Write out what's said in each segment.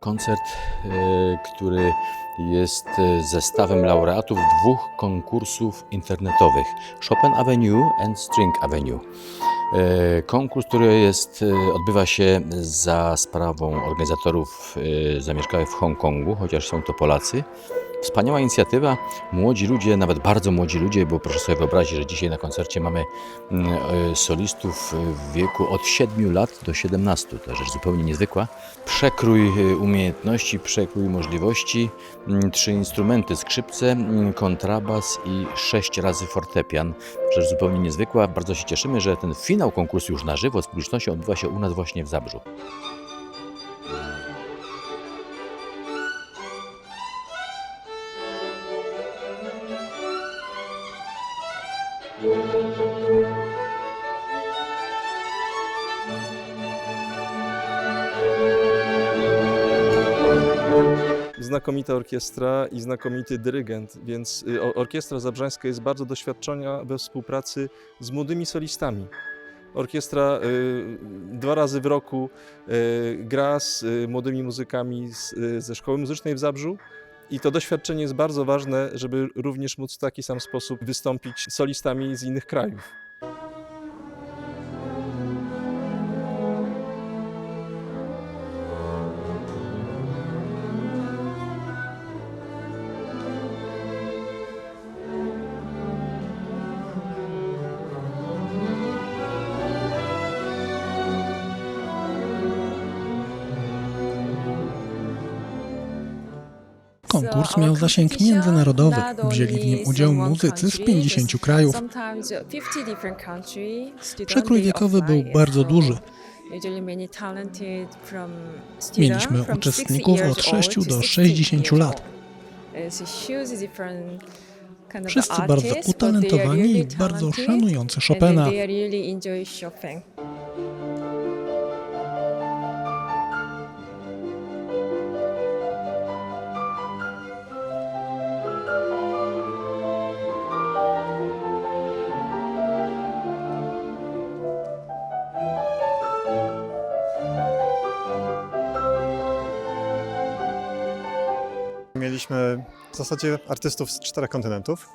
koncert, e, który jest e, zestawem laureatów dwóch konkursów internetowych Chopin Avenue and String Avenue. E, Konkurs, który jest, odbywa się za sprawą organizatorów zamieszkałych w Hongkongu, chociaż są to Polacy. Wspaniała inicjatywa. Młodzi ludzie, nawet bardzo młodzi ludzie, bo proszę sobie wyobrazić, że dzisiaj na koncercie mamy mm, e, solistów w wieku od 7 lat do 17. To rzecz zupełnie niezwykła. Przekrój e, umiejętności, przekrój możliwości. Mm, Trzy instrumenty, skrzypce, mm, kontrabas i sześć razy fortepian. Rzecz zupełnie niezwykła. Bardzo się cieszymy, że ten finał konkursu już na żywo z publicznością odbywa się u nas właśnie w Zabrzu. Znakomita orkiestra i znakomity dyrygent, więc y, orkiestra zabrzańska jest bardzo doświadczona we współpracy z młodymi solistami. Orkiestra y, dwa razy w roku y, gra z młodymi muzykami ze Szkoły Muzycznej w Zabrzu i to doświadczenie jest bardzo ważne, żeby również móc w taki sam sposób wystąpić solistami z innych krajów. Konkurs miał zasięg międzynarodowy. Wzięli w nim udział muzycy z 50 krajów. Przekrój wiekowy był bardzo duży. Mieliśmy uczestników od 6 do 60 lat. Wszyscy bardzo utalentowani i bardzo szanujący Chopina. Mieliśmy w zasadzie artystów z czterech kontynentów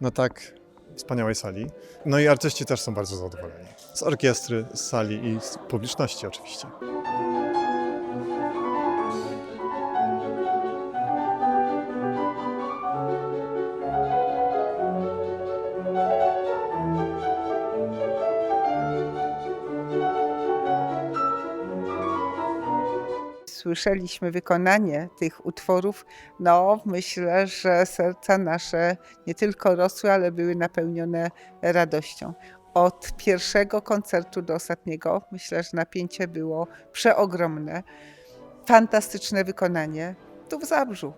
na tak wspaniałej sali. No i artyści też są bardzo zadowoleni. Z orkiestry, z sali i z publiczności oczywiście. Słyszeliśmy wykonanie tych utworów, no myślę, że serca nasze nie tylko rosły, ale były napełnione radością. Od pierwszego koncertu do ostatniego myślę, że napięcie było przeogromne. Fantastyczne wykonanie tu w Zabrzu.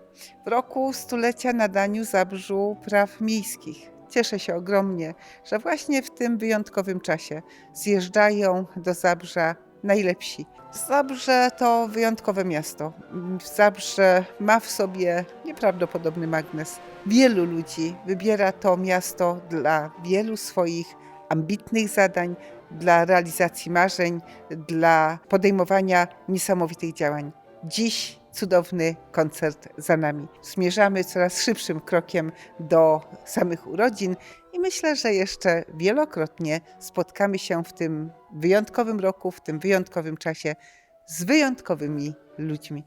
W roku stulecia nadaniu Zabrzu Praw Miejskich. Cieszę się ogromnie, że właśnie w tym wyjątkowym czasie zjeżdżają do Zabrza najlepsi. Zabrze to wyjątkowe miasto. Zabrze ma w sobie nieprawdopodobny magnes. Wielu ludzi wybiera to miasto dla wielu swoich ambitnych zadań, dla realizacji marzeń, dla podejmowania niesamowitych działań. Dziś cudowny koncert za nami. Zmierzamy coraz szybszym krokiem do samych urodzin i myślę, że jeszcze wielokrotnie spotkamy się w tym wyjątkowym roku, w tym wyjątkowym czasie z wyjątkowymi ludźmi.